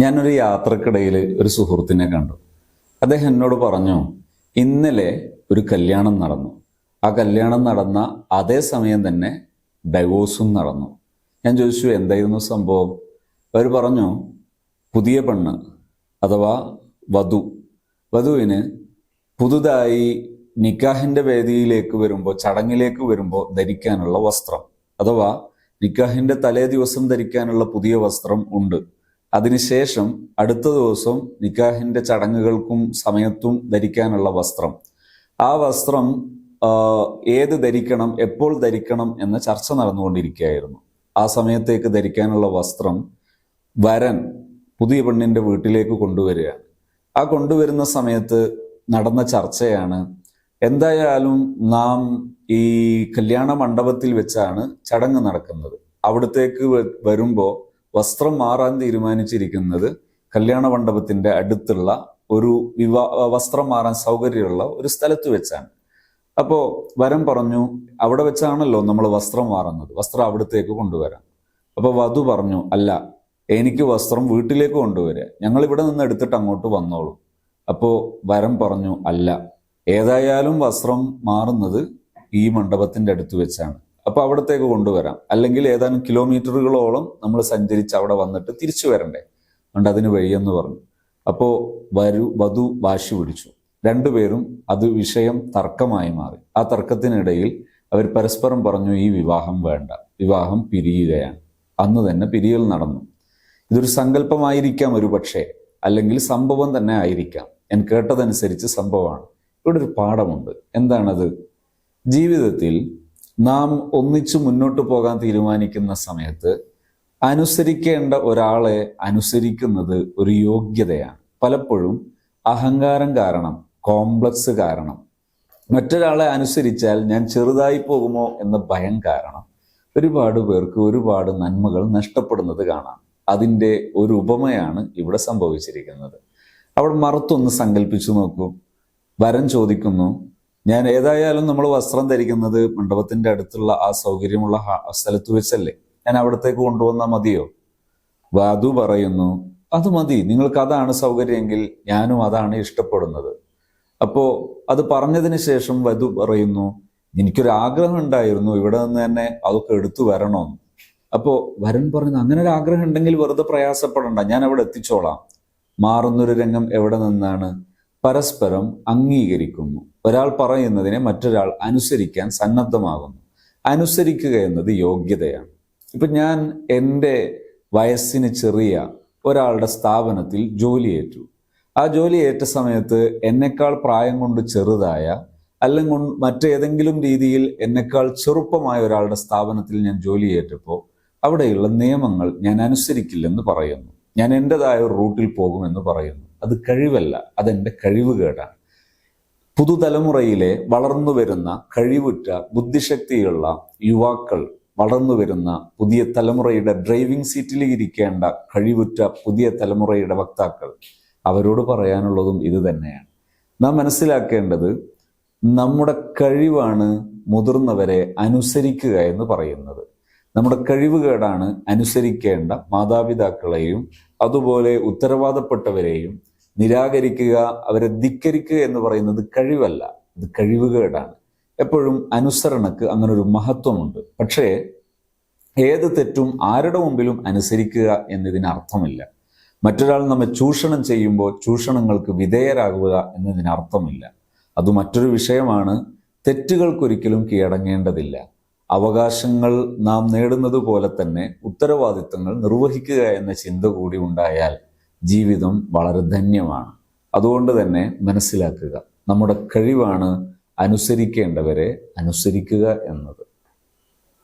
ഞാനൊരു യാത്രക്കിടയിൽ ഒരു സുഹൃത്തിനെ കണ്ടു. അദ്ദേഹം എന്നോട് പറഞ്ഞു ഇന്നലെ ഒരു കല്യാണം നടന്നു. ആ കല്യാണം നടന്ന അതേ സമയം തന്നെ ഡൈവോഴ്സും നടന്നു. ഞാൻ ചോദിച്ചു എന്തായിരുന്നു സംഭവം? അവർ പറഞ്ഞു പുതിയ പെണ്ണ് അഥവാ വധു. വധുവിന് പുതുതായി നിക്കാഹിന്റെ വേദിയിലേക്ക് വരുമ്പോൾ ചടങ്ങിലേക്ക് വരുമ്പോൾ ധരിക്കാനുള്ള വസ്ത്രം. അഥവാ നിക്കാഹിന്റെ തലേ ദിവസം ധരിക്കാനുള്ള പുതിയ വസ്ത്രം ഉണ്ട്. അതിനുശേഷം അടുത്ത ദിവസം നിക്കാഹിന്റെ ചടങ്ങുകൾക്കും സമയത്തും ധരിക്കാനുള്ള വസ്ത്രം. ആ വസ്ത്രം ഏത് ധരിക്കണം എപ്പോൾ ധരിക്കണം എന്ന ചർച്ച നടന്നുകൊണ്ടിരിക്കുകയായിരുന്നു. ആ സമയത്തേക്ക് ധരിക്കാനുള്ള വസ്ത്രം വരൻ പുതിയ പെണ്ണിന്റെ വീട്ടിലേക്ക് കൊണ്ടുവരികയാണ്. ആ കൊണ്ടുവരുന്ന സമയത്ത് നടന്ന ചർച്ചയാണ് എന്തായാലും നാം ഈ കല്യാണ മണ്ഡപത്തിൽ വെച്ചാണ് ചടങ്ങ് നടക്കുന്നത്. അവിടത്തേക്ക് വരുമ്പോൾ വരുമ്പോ വസ്ത്രം മാറാൻ തീരുമാനിച്ചിരിക്കുന്നത് കല്യാണ മണ്ഡപത്തിന്റെ അടുത്തുള്ള ഒരു വിവാ വസ്ത്രം മാറാൻ സൗകര്യമുള്ള ഒരു സ്ഥലത്ത് വെച്ചാണ്. അപ്പോ വരം പറഞ്ഞു അവിടെ വെച്ചാണല്ലോ നമ്മൾ വസ്ത്രം മാറുന്നത്. വസ്ത്രം അവിടത്തേക്ക് കൊണ്ടുവരാം. അപ്പോൾ വധു പറഞ്ഞു അല്ല എനിക്ക് വസ്ത്രം വീട്ടിലേക്ക് കൊണ്ടുവരിക. ഞങ്ങൾ ഇവിടെ നിന്ന് എടുത്തിട്ട് അങ്ങോട്ട് വന്നോളൂ. അപ്പോൾ വരം പറഞ്ഞു അല്ല ഏതായാലും വസ്ത്രം മാറുന്നത് ഈ മണ്ഡപത്തിന്റെ അടുത്ത് വെച്ചാണ്. അപ്പൊ അവിടത്തേക്ക് കൊണ്ടുവരാം. അല്ലെങ്കിൽ ഏതാനും കിലോമീറ്ററുകളോളം നമ്മൾ സഞ്ചരിച്ച് അവിടെ വന്നിട്ട് തിരിച്ചു വരണ്ടേ? അതുകൊണ്ട് അതിന് വഴിയെന്ന് പറഞ്ഞു. അപ്പോൾ വരു വധു വാശി പിടിച്ചു. രണ്ടുപേരും അത് വിഷയം തർക്കമായി മാറി. ആ തർക്കത്തിനിടയിൽ അവർ പരസ്പരം പറഞ്ഞു ഈ വിവാഹം വേണ്ട. വിവാഹം പിരിയുകയാണ്. അന്ന് തന്നെ പിരിയൽ നടന്നു. ഇതൊരു സങ്കല്പമായിരിക്കാം ഒരു പക്ഷേ അല്ലെങ്കിൽ സംഭവം തന്നെ ആയിരിക്കാം. ഞാൻ കേട്ടതനുസരിച്ച് സംഭവമാണ്. ഇവിടെ ഒരു പാഠമുണ്ട്. എന്താണത്? ജീവിതത്തിൽ നാം ഒന്നിച്ചു മുന്നോട്ട് പോകാൻ തീരുമാനിക്കുന്ന സമയത്ത് അനുസരിക്കേണ്ട ഒരാളെ അനുസരിക്കുന്നത് ഒരു യോഗ്യതയാണ്. പലപ്പോഴും അഹങ്കാരം കാരണം കോംപ്ലക്സ് കാരണം. മറ്റൊരാളെ അനുസരിച്ചാൽ ഞാൻ ചെറുതായി പോകുമോ എന്ന ഭയം കാരണം ഒരുപാട് പേർക്ക് ഒരുപാട് നന്മകൾ നഷ്ടപ്പെടുന്നത് കാണാം. അതിന്റെ ഒരു ഉപമയാണ് ഇവിടെ സംഭവിച്ചിരിക്കുന്നത്. അവിടെ മറുത്തൊന്ന് സങ്കല്പിച്ചു നോക്കൂ. വരം ചോദിക്കുന്നു ഞാൻ ഏതായാലും നമ്മൾ വസ്ത്രം ധരിക്കുന്നത് മണ്ഡപത്തിന്റെ അടുത്തുള്ള ആ സൗകര്യമുള്ള സ്ഥലത്ത് വെച്ചല്ലേ? ഞാൻ അവിടത്തേക്ക് കൊണ്ടുവന്നാൽ മതിയോ? വാദു പറയുന്നു അത് മതി. നിങ്ങൾക്ക് അതാണ് സൗകര്യമെങ്കിൽ ഞാനും അതാണ് ഇഷ്ടപ്പെടുന്നത്. അപ്പോ അത് പറഞ്ഞതിന് ശേഷം വധു പറയുന്നു എനിക്കൊരു ആഗ്രഹം ഉണ്ടായിരുന്നു. ഇവിടെ നിന്ന് തന്നെ അതൊക്കെ എടുത്തു വരണമെന്ന് അപ്പോ വരൻ പറയുന്നു അങ്ങനെ ഒരു ആഗ്രഹം ഉണ്ടെങ്കിൽ വെറുതെ പ്രയാസപ്പെടണ്ട. ഞാൻ അവിടെ എത്തിച്ചോളാം. മാറുന്നൊരു രംഗം എവിടെ നിന്നാണ്? പരസ്പരം അംഗീകരിക്കുന്നു. ഒരാൾ പറയുന്നതിനെ മറ്റൊരാൾ അനുസരിക്കാൻ സന്നദ്ധമാകുന്നു. അനുസരിക്കുക എന്നത് യോഗ്യതയാണ്. ഇപ്പൊ ഞാൻ എന്റെ വയസ്സിന് ചെറിയ ഒരാളുടെ സ്ഥാപനത്തിൽ ജോലിയേറ്റു. ആ ജോലി ഏറ്റ സമയത്ത് എന്നെക്കാൾ പ്രായം കൊണ്ട് ചെറുതായ അല്ലെങ്കിൽ മറ്റേതെങ്കിലും രീതിയിൽ എന്നെക്കാൾ ചെറുപ്പമായ ഒരാളുടെ സ്ഥാപനത്തിൽ ഞാൻ ജോലിയേറ്റപ്പോൾ അവിടെയുള്ള നിയമങ്ങൾ ഞാൻ അനുസരിക്കില്ലെന്ന് പറയുന്നു. ഞാൻ എന്റെതായ ഒരു റൂട്ടിൽ പോകുമെന്ന് പറയുന്നു. അത് കഴിവല്ല അതെന്റെ കഴിവുകേടാണ്. പുതുതലമുറയിലെ വളർന്നു വരുന്ന കഴിവുറ്റ ബുദ്ധിശക്തിയുള്ള യുവാക്കൾ വളർന്നു വരുന്ന പുതിയ തലമുറയുടെ ഡ്രൈവിംഗ് സീറ്റിൽ ഇരിക്കേണ്ട കഴിവുറ്റ പുതിയ തലമുറയുടെ വക്താക്കൾ അവരോട് പറയാനുള്ളതും ഇത് തന്നെയാണ്. നാം മനസ്സിലാക്കേണ്ടത് നമ്മുടെ കഴിവാണ് മുതിർന്നവരെ അനുസരിക്കുക എന്ന് പറയുന്നത്. നമ്മുടെ കഴിവുകേടാണ് അനുസരിക്കേണ്ട മാതാപിതാക്കളെയും അതുപോലെ ഉത്തരവാദപ്പെട്ടവരെയും നിരാകരിക്കുക അവരെ ധിക്കരിക്കുക എന്ന് പറയുന്നത് കഴിവല്ല. ഇത് കഴിവുകേടാണ്. എപ്പോഴും അനുസരണക്ക് അങ്ങനെ ഒരു മഹത്വമുണ്ട്. പക്ഷേ ഏത് തെറ്റും ആരുടെ മുമ്പിലും അനുസരിക്കുക എന്നതിന് അർത്ഥമില്ല മറ്റൊരാൾ നമ്മെ ചൂഷണം ചെയ്യുമ്പോൾ ചൂഷണങ്ങൾക്ക് വിധേയരാകുക എന്നതിന് അർത്ഥമില്ല അത് മറ്റൊരു വിഷയമാണ്. തെറ്റുകൾക്കൊരിക്കലും കീഴടങ്ങേണ്ടതില്ല. അവകാശങ്ങൾ നാം നേടുന്നത് പോലെ തന്നെ ഉത്തരവാദിത്തങ്ങൾ നിർവഹിക്കുക എന്ന ചിന്ത കൂടി ഉണ്ടായാൽ ജീവിതം വളരെ ധന്യമാണ്. അതുകൊണ്ട് തന്നെ മനസ്സിലാക്കുക നമ്മുടെ കഴിവാണ് അനുസരിക്കേണ്ടവരെ അനുസരിക്കുക എന്നത്.